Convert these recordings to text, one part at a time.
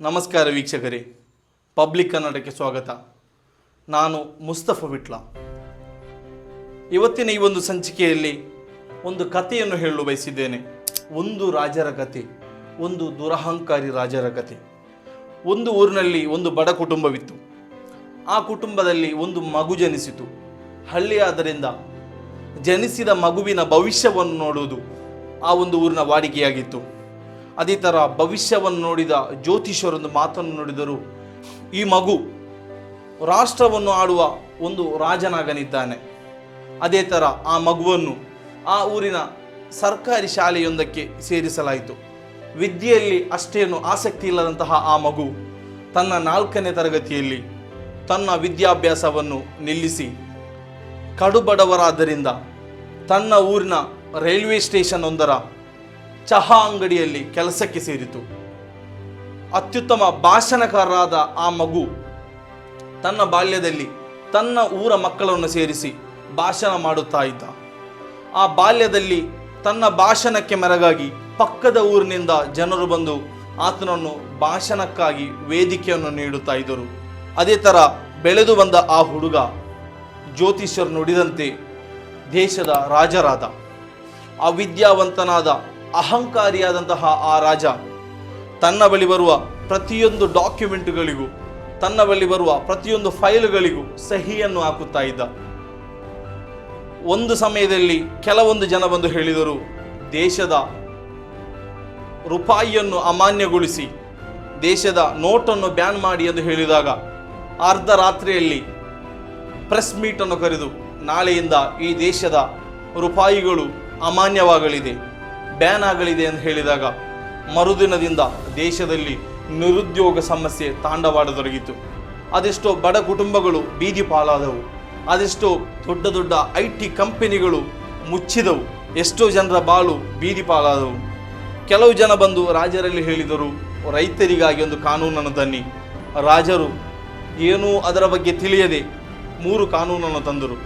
ನಮಸ್ಕಾರ ವೀಕ್ಷಕರೇ. ಪಬ್ಲಿಕ್ ಕನ್ನಡಕ್ಕೆ ಸ್ವಾಗತ. ನಾನು ಮುಸ್ತಫ ವಿಟ್ಲ. ಇವತ್ತಿನ ಈ ಒಂದು ಸಂಚಿಕೆಯಲ್ಲಿ ಒಂದು ಕಥೆಯನ್ನು ಹೇಳಲು ಬಯಸಿದ್ದೇನೆ. ಒಂದು ರಾಜರ ಕಥೆ, ಒಂದು ದುರಹಂಕಾರಿ ರಾಜರ ಕತೆ ಒಂದು ಊರಿನಲ್ಲಿ ಒಂದು ಬಡ ಕುಟುಂಬವಿತ್ತು. ಆ ಕುಟುಂಬದಲ್ಲಿ ಒಂದು ಮಗು ಜನಿಸಿತು. ಹಳ್ಳಿಯಾದ್ದರಿಂದ ಜನಿಸಿದ ಮಗುವಿನ ಭವಿಷ್ಯವನ್ನು ನೋಡುವುದು ಆ ಒಂದು ಊರಿನ ವಾಡಿಕೆಯಾಗಿತ್ತು. ಅದೇ ಥರ ಭವಿಷ್ಯವನ್ನು ನೋಡಿದ ಜ್ಯೋತಿಷರೊಂದು ಮಾತನ್ನು ನೋಡಿದರು. ಈ ಮಗು ರಾಷ್ಟ್ರವನ್ನು ಆಡುವ ಒಂದು ರಾಜನಾಗನಿದ್ದಾನೆ. ಅದೇ ಥರ ಆ ಮಗುವನ್ನು ಆ ಊರಿನ ಸರ್ಕಾರಿ ಶಾಲೆಯೊಂದಕ್ಕೆ ಸೇರಿಸಲಾಯಿತು. ವಿದ್ಯೆಯಲ್ಲಿ ಅಷ್ಟೇನು ಆಸಕ್ತಿ ಇಲ್ಲದಂತಹ ಆ ಮಗು ತನ್ನ ನಾಲ್ಕನೇ ತರಗತಿಯಲ್ಲಿ ತನ್ನ ವಿದ್ಯಾಭ್ಯಾಸವನ್ನು ನಿಲ್ಲಿಸಿ ಕಡುಬಡವರಾದ್ದರಿಂದ ತನ್ನ ಊರಿನ ರೈಲ್ವೆ ಸ್ಟೇಷನ್ ಒಂದರ ಚಹಾ ಅಂಗಡಿಯಲ್ಲಿ ಕೆಲಸಕ್ಕೆ ಸೇರಿತು. ಅತ್ಯುತ್ತಮ ಭಾಷಣಕಾರರಾದ ಆ ಮಗು ತನ್ನ ಬಾಲ್ಯದಲ್ಲಿ ತನ್ನ ಊರ ಮಕ್ಕಳನ್ನು ಸೇರಿಸಿ ಭಾಷಣ ಮಾಡುತ್ತಾ ಇದ್ದ. ಆ ಬಾಲ್ಯದಲ್ಲಿ ತನ್ನ ಭಾಷಣಕ್ಕೆ ಮೆರಗಾಗಿ ಪಕ್ಕದ ಊರಿನಿಂದ ಜನರು ಬಂದು ಆತನನ್ನು ಭಾಷಣಕ್ಕಾಗಿ ವೇದಿಕೆಯನ್ನು ನೀಡುತ್ತಾ ಇದ್ದರು. ಅದೇ ಥರ ಬೆಳೆದು ಬಂದ ಆ ಹುಡುಗ ಜ್ಯೋತಿಷ್ಯರು ನುಡಿದಂತೆ ದೇಶದ ರಾಜರಾದ. ಆ ವಿದ್ಯಾವಂತನಾದ ಅಹಂಕಾರಿಯಾದಂತಹ ಆ ರಾಜ ತನ್ನ ಬಳಿ ಬರುವ ಪ್ರತಿಯೊಂದು ಡಾಕ್ಯುಮೆಂಟ್ಗಳಿಗೂ, ತನ್ನ ಬಳಿ ಬರುವ ಪ್ರತಿಯೊಂದು ಫೈಲ್ಗಳಿಗೂ ಸಹಿಯನ್ನು ಹಾಕುತ್ತಾ ಇದ್ದ. ಒಂದು ಸಮಯದಲ್ಲಿ ಕೆಲವೊಂದು ಜನ ಬಂದು ಹೇಳಿದರು, ದೇಶದ ರೂಪಾಯಿಯನ್ನು ಅಮಾನ್ಯಗೊಳಿಸಿ, ದೇಶದ ನೋಟನ್ನು ಬ್ಯಾನ್ ಮಾಡಿ ಎಂದು ಹೇಳಿದಾಗ, ಅರ್ಧ ರಾತ್ರಿಯಲ್ಲಿ ಪ್ರೆಸ್ ಮೀಟನ್ನು ಕರೆದು, ನಾಳೆಯಿಂದ ಈ ದೇಶದ ರೂಪಾಯಿಗಳು ಅಮಾನ್ಯವಾಗಲಿದೆ. ಬ್ಯಾನ್ ಆಗಲಿದೆ ಎಂದು ಹೇಳಿದಾಗ ಮರುದಿನದಿಂದ ದೇಶದಲ್ಲಿ ನಿರುದ್ಯೋಗ ಸಮಸ್ಯೆ ತಾಂಡವಾಡತೊಡಗಿತು ಅದೆಷ್ಟೋ ಬಡ ಕುಟುಂಬಗಳು ಬೀದಿ ಪಾಲಾದವು. ಅದೆಷ್ಟೋ ದೊಡ್ಡ ದೊಡ್ಡ ಐ ಟಿ ಕಂಪನಿಗಳು ಮುಚ್ಚಿದವು. ಎಷ್ಟೋ ಜನರ ಬಾಳು ಬೀದಿ ಪಾಲಾದವು. ಕೆಲವು ಜನ ಬಂದು ರಾಜರಲ್ಲಿ ಹೇಳಿದರು, ರೈತರಿಗಾಗಿ ಒಂದು ಕಾನೂನನ್ನು ತನ್ನಿ. ರಾಜರು, ಏನೂ ಅದರ ಬಗ್ಗೆ ತಿಳಿಯದೆ. ಮೂರು ಕಾನೂನನ್ನು ತಂದರು.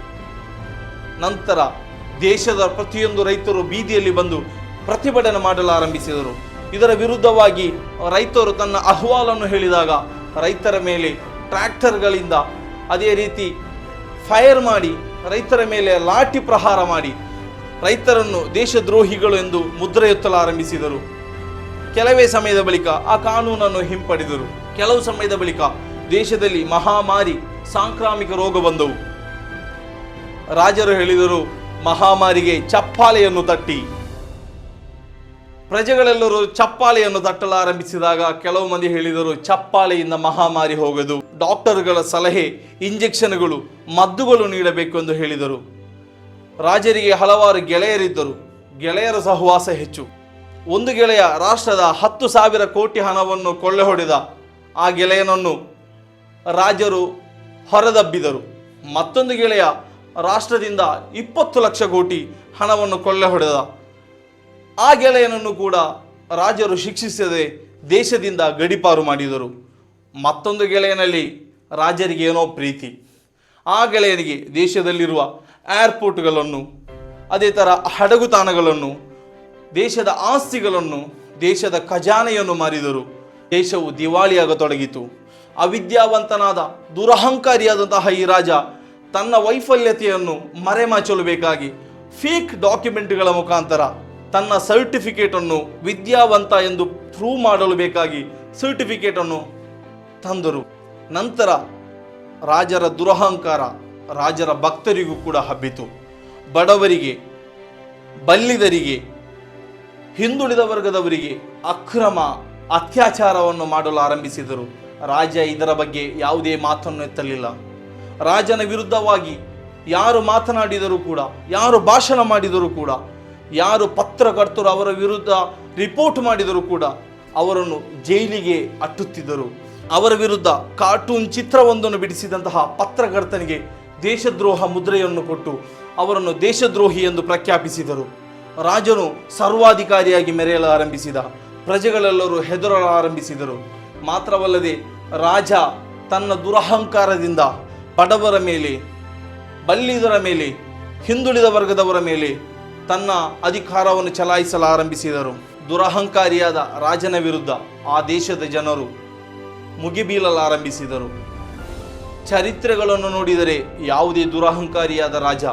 ನಂತರ ದೇಶದ ಪ್ರತಿಯೊಂದು ರೈತರು ಬೀದಿಯಲ್ಲಿ ಬಂದು ಪ್ರತಿಭಟನೆ ಮಾಡಲು ಆರಂಭಿಸಿದರು ಇದರ ವಿರುದ್ಧವಾಗಿ ರೈತರು ತನ್ನ ಅಹವಾಲನ್ನು ಹೇಳಿದಾಗ ರೈತರ ಮೇಲೆ ಟ್ರ್ಯಾಕ್ಟರ್ಗಳಿಂದ ಅದೇ ರೀತಿ ಫೈರ್ ಮಾಡಿ, ರೈತರ ಮೇಲೆ ಲಾಠಿ ಪ್ರಹಾರ ಮಾಡಿ ರೈತರನ್ನು ದೇಶದ್ರೋಹಿಗಳು ಎಂದು ಮುದ್ರೆ ಎತ್ತಲು ಆರಂಭಿಸಿದರು ಕೆಲವೇ ಸಮಯದ ಬಳಿಕ ಆ ಕಾನೂನನ್ನು ಹಿಂಪಡೆದರು. ಕೆಲವು ಸಮಯದ ಬಳಿಕ ದೇಶದಲ್ಲಿ ಮಹಾಮಾರಿ, ಸಾಂಕ್ರಾಮಿಕ ರೋಗ ಬಂದವು. ರಾಜರು ಹೇಳಿದರು, ಮಹಾಮಾರಿಗೆ ಚಪ್ಪಾಲೆಯನ್ನು ತಟ್ಟಿ. ಪ್ರಜೆಗಳೆಲ್ಲರೂ ಚಪ್ಪಾಳೆಯನ್ನು ತಟ್ಟಲಾರಂಭಿಸಿದಾಗ ಕೆಲವು ಮಂದಿ ಹೇಳಿದರು, ಚಪ್ಪಾಳೆಯಿಂದ ಮಹಾಮಾರಿ ಹೋಗದು. ಡಾಕ್ಟರ್ಗಳ ಸಲಹೆ, ಇಂಜೆಕ್ಷನ್ಗಳು, ಮದ್ದುಗಳು ನೀಡಬೇಕು ಎಂದು ಹೇಳಿದರು. ರಾಜರಿಗೆ ಹಲವಾರು ಗೆಳೆಯರಿದ್ದರು. ಗೆಳೆಯರ ಸಹವಾಸ ಹೆಚ್ಚು. ಒಂದು ಗೆಳೆಯ ರಾಷ್ಟ್ರದ ಹತ್ತು ಸಾವಿರ ಕೋಟಿ ಹಣವನ್ನು ಕೊಳ್ಳೆ ಹೊಡೆದ. ಆ ಗೆಳೆಯನನ್ನು ರಾಜರು ಹೊರದಬ್ಬಿದರು. ಮತ್ತೊಂದು ಗೆಳೆಯ ರಾಷ್ಟ್ರದಿಂದ ಇಪ್ಪತ್ತು ಲಕ್ಷ ಕೋಟಿ ಹಣವನ್ನು ಕೊಳ್ಳೆ ಹೊಡೆದ. ಆ ಗೆಳೆಯನನ್ನು ಕೂಡ ರಾಜರು ಶಿಕ್ಷಿಸದೆ ದೇಶದಿಂದ ಗಡಿಪಾರು ಮಾಡಿದರು. ಮತ್ತೊಂದು ಗೆಳೆಯನಲ್ಲಿ ರಾಜರಿಗೆ ಏನೋ ಪ್ರೀತಿ. ಆ ಗೆಳೆಯನಿಗೆ ದೇಶದಲ್ಲಿರುವ ಏರ್ಪೋರ್ಟ್ಗಳನ್ನು ಅದೇ ಥರ ಹಡಗು ತಾಣಗಳನ್ನು ದೇಶದ ಆಸ್ತಿಗಳನ್ನು, ದೇಶದ ಖಜಾನೆಯನ್ನು ಮಾರಿದರು. ದೇಶವು ದಿವಾಳಿಯಾಗತೊಡಗಿತು. ಅವಿದ್ಯಾವಂತನಾದ, ದುರಹಂಕಾರಿಯಾದಂತಹ ಈ ರಾಜ ತನ್ನ ವೈಫಲ್ಯತೆಯನ್ನು ಮರೆಮಾಚಲು ಬೇಕಾಗಿ ಫೇಕ್ ಡಾಕ್ಯುಮೆಂಟ್ಗಳ ಮುಖಾಂತರ ತನ್ನ ಸರ್ಟಿಫಿಕೇಟನ್ನು ವಿದ್ಯಾವಂತ ಎಂದು ಪ್ರೂವ್ ಮಾಡಲು ಬೇಕಾಗಿ ಸರ್ಟಿಫಿಕೇಟನ್ನು ತಂದರು. ನಂತರ ರಾಜರ ದುರಹಂಕಾರ ರಾಜರ ಭಕ್ತರಿಗೂ ಕೂಡ ಹಬ್ಬಿತು. ಬಡವರಿಗೆ ಬಲ್ಲಿದರಿಗೆ ಹಿಂದುಳಿದ ವರ್ಗದವರಿಗೆ ಅಕ್ರಮ ಅತ್ಯಾಚಾರವನ್ನು ಮಾಡಲು ಆರಂಭಿಸಿದರು. ರಾಜ ಇದರ ಬಗ್ಗೆ ಯಾವುದೇ ಮಾತನ್ನು ಎತ್ತಲಿಲ್ಲ. ರಾಜನ ವಿರುದ್ಧವಾಗಿ ಯಾರು ಮಾತನಾಡಿದರೂ ಕೂಡ, ಯಾರು ಭಾಷಣ ಮಾಡಿದರೂ ಕೂಡ, ಯಾರು ಪತ್ರಕರ್ತರು ಅವರ ವಿರುದ್ಧ ರಿಪೋರ್ಟ್ ಮಾಡಿದರೂ ಕೂಡ ಅವರನ್ನು ಜೈಲಿಗೆ ಅಟ್ಟುತ್ತಿದ್ದರು. ಅವರ ವಿರುದ್ಧ ಕಾರ್ಟೂನ್ ಚಿತ್ರವೊಂದನ್ನು ಬಿಡಿಸಿದಂತಹ ಪತ್ರಕರ್ತನಿಗೆ ದೇಶದ್ರೋಹ ಮುದ್ರೆಯನ್ನು ಕೊಟ್ಟು ಅವರನ್ನು ದೇಶದ್ರೋಹಿ ಎಂದು ಪ್ರಖ್ಯಾಪಿಸಿದರು. ರಾಜನು ಸರ್ವಾಧಿಕಾರಿಯಾಗಿ ಮೆರೆಯಲು ಆರಂಭಿಸಿದ. ಪ್ರಜೆಗಳೆಲ್ಲರೂ ಹೆದರಲು ಆರಂಭಿಸಿದರು. ಮಾತ್ರವಲ್ಲದೆ ರಾಜ ತನ್ನ ದುರಹಂಕಾರದಿಂದ ಬಡವರ ಮೇಲೆ, ಬಲ್ಲಿದರ ಮೇಲೆ, ಹಿಂದುಳಿದ ವರ್ಗದವರ ಮೇಲೆ ತನ್ನ ಅಧಿಕಾರವನ್ನು ಚಲಾಯಿಸಲು ಆರಂಭಿಸಿದರು ದುರಹಂಕಾರಿಯಾದ ರಾಜನ ವಿರುದ್ಧ ಆ ದೇಶದ ಜನರು ಮುಗಿಬೀಳಲಾರಂಭಿಸಿದರು. ಚರಿತ್ರೆಗಳನ್ನು ನೋಡಿದರೆ ಯಾವುದೇ ದುರಹಂಕಾರಿಯಾದ ರಾಜ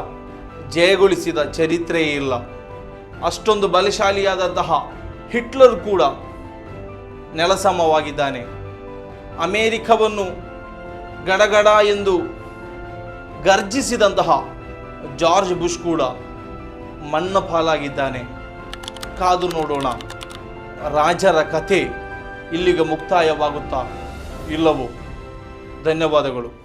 ಜಯಗೊಳಿಸಿದ ಚರಿತ್ರೆಯೇ ಇಲ್ಲ. ಅಷ್ಟೊಂದು ಬಲಶಾಲಿಯಾದಂತಹ ಹಿಟ್ಲರ್ ಕೂಡ ನೆಲಸಮವಾಗಿದ್ದಾನೆ. ಅಮೇರಿಕವನ್ನು ಗಡಗಡ ಎಂದು ಗರ್ಜಿಸಿದಂತಹ ಜಾರ್ಜ್ ಬುಷ್ ಕೂಡ ಮಣ್ಣ ಪಾಲಾಗಿದ್ದಾನೆ. ಕಾದು ನೋಡೋಣ. ರಾಜರ ಕಥೆ ಇಲ್ಲಿಗೆ ಮುಕ್ತಾಯವಾಗುತ್ತಾ ಇಲ್ಲವೋ? ಧನ್ಯವಾದಗಳು.